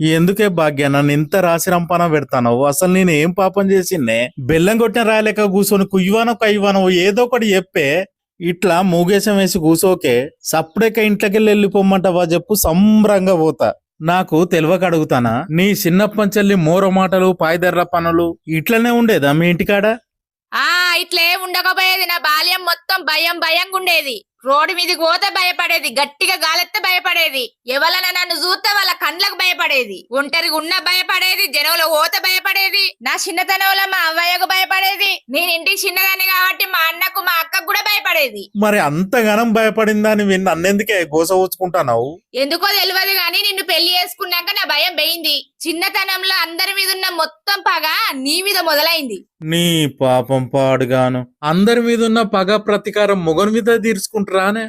ఎందుకే భాగ్య? నన్ను ఇంత రాసి రంపాన పెడతాను అసలు నేను ఏం పాపం చేసిందే? బెల్లం కొట్టిన రాయలేక కూర్చొని కుయ్యవానో కయ్యవానో ఏదో ఒకటి చెప్పే. ఇట్లా మూగేశం వేసి కూసోకే. సప్పుడేక ఇంట్లోకి వెళ్ళిపోమ్మంటావా చెప్పు సంబరంగా పోతా. నాకు తెలియక అడుగుతానా? నీ చిన్నప్పంచెల్లి మోర మాటలు పాయిదర్ల పనులు ఇట్లనే ఉండేదా మీ ఇంటికాడ? ఆ ఇట్లే ఉండకపోయేది. నా బాల్యం మొత్తం భయం భయంగా ఉండేది రోడ్డు మీదకి పోతే భయపడేది గట్టిగా గాలెత్తే భయపడేది ఎవరన్నా నన్ను చూస్తే వాళ్ళ కండ్లకు భయపడేది ఒంటరిగా ఉన్న భయపడేది జనంలో పోతే భయపడేది నా చిన్నతనంలో మా అవ్వయ్యకు భయపడేది నేను ఇంటికి చిన్నదాన్ని కాబట్టి మా అన్నకు మా అక్కకు కూడా భయపడేది. మరి అంతగానం భయపడిందని నన్నెందుకే గోస ఊచుకుంటానావు ఎందుకో తెలియదు గాని నిన్ను పెళ్ళి చేసుకున్నాక నా భయం పోయింది చిన్నతనంలో అందరి మీద ఉన్న మొత్తం పగ నీ మీద మొదలైంది. నీ పాపం పాడుగాను. అందరి మీద ఉన్న పగ ప్రతీకారం మొగని మీద తీర్చుకుంటారానే.